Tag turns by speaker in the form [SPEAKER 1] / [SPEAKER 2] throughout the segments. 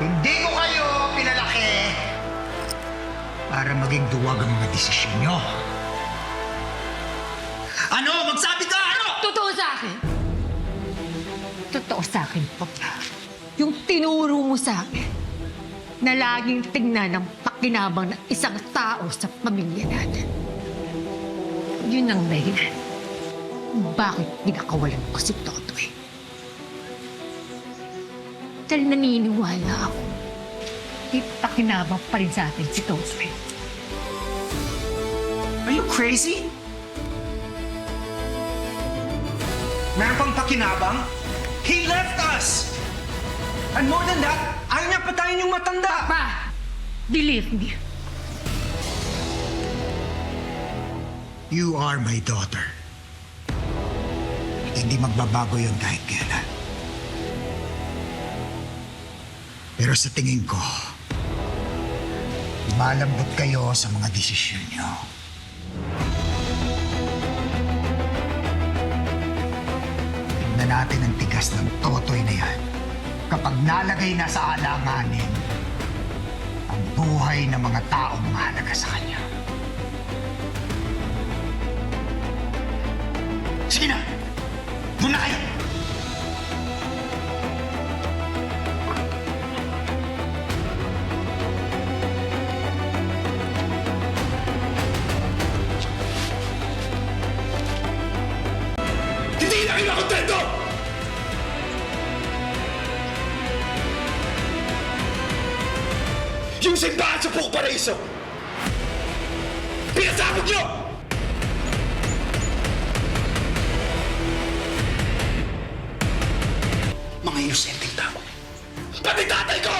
[SPEAKER 1] Hindi ko kayo pinalaki para maging duwag ang mga desisyon nyo. Ano? Magsabi ka! Ano?
[SPEAKER 2] Totoo sa akin. Totoo sa akin, Papa. Yung tinuro mo sa akin na laging tingnan ang pakinabang ng isang tao sa pamilya natin. Yun ang dahilan. Bakit ginakawalan ko si Totoy? Dahil naniniwala ako. May pakinabang pa rin sa atin si Totoy.
[SPEAKER 3] Are you crazy? Meron pang pakinabang? He left us! And more than that, ayaw niya patayin yung matanda!
[SPEAKER 2] Pa, believe me,
[SPEAKER 1] You are my daughter. At hindi magbabago yun kahit kailan. Pero sa tingin ko, malambot kayo sa mga desisyon nyo. Tignan natin ang tigas ng totoy na yan kapag nalagay na sa alanganin ang buhay ng mga taong mahalaga sa kanya.
[SPEAKER 4] Yung simbahan sa Puk Paraiso! Pinasabog nyo! Mga inosenteng tao. Pati tatay ko!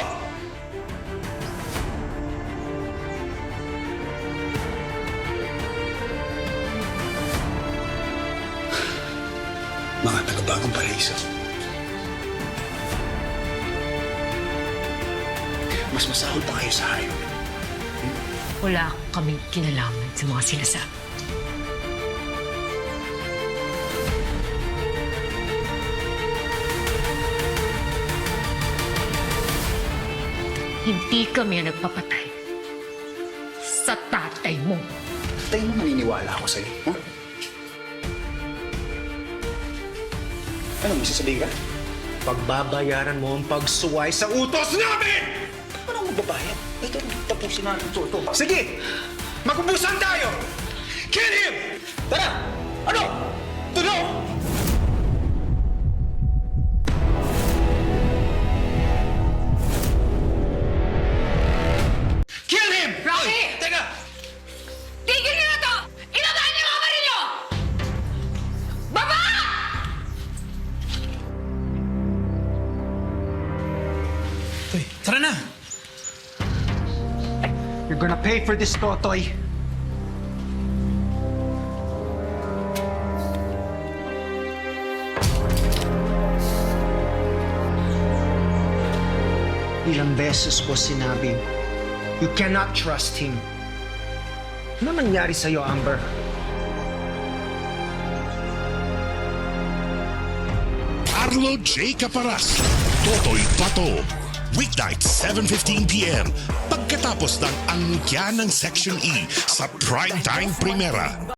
[SPEAKER 4] Mga taga-bagong paraiso. Mas masahol pa kayo sa hayop.
[SPEAKER 2] wala kaming kinalaman sa mga sinasabi. Hindi kami ang nagpapatay sa tatay mo.
[SPEAKER 4] Tayo mo maniniwala ako sa'yo. Huh? Ano, may sasabihin ka?
[SPEAKER 3] Pagbabayaran mo ang pagsuway sa utos namin!
[SPEAKER 4] Magbabayad? Ito, tapusin natin ito. ito.
[SPEAKER 3] Sige! Magpupusan tayo! Kill him!
[SPEAKER 4] Tara! Ano? Tulo!
[SPEAKER 3] Kill him!
[SPEAKER 2] Rocky!
[SPEAKER 3] Teka!
[SPEAKER 2] Tigil niyo na to! Ilabas niyo ang kamay niyo! Baba!
[SPEAKER 3] Uy, tara na! You're gonna pay for this, Totoy. Ilang beses ko sinabi, you cannot trust him. Ano nangyari sa'yo, Amber?
[SPEAKER 5] Arlo J. Caparas, Totoy Pato. Weeknight, 7.15pm. Pagkatapos ng angkya ng Section E sa Primetime Primera.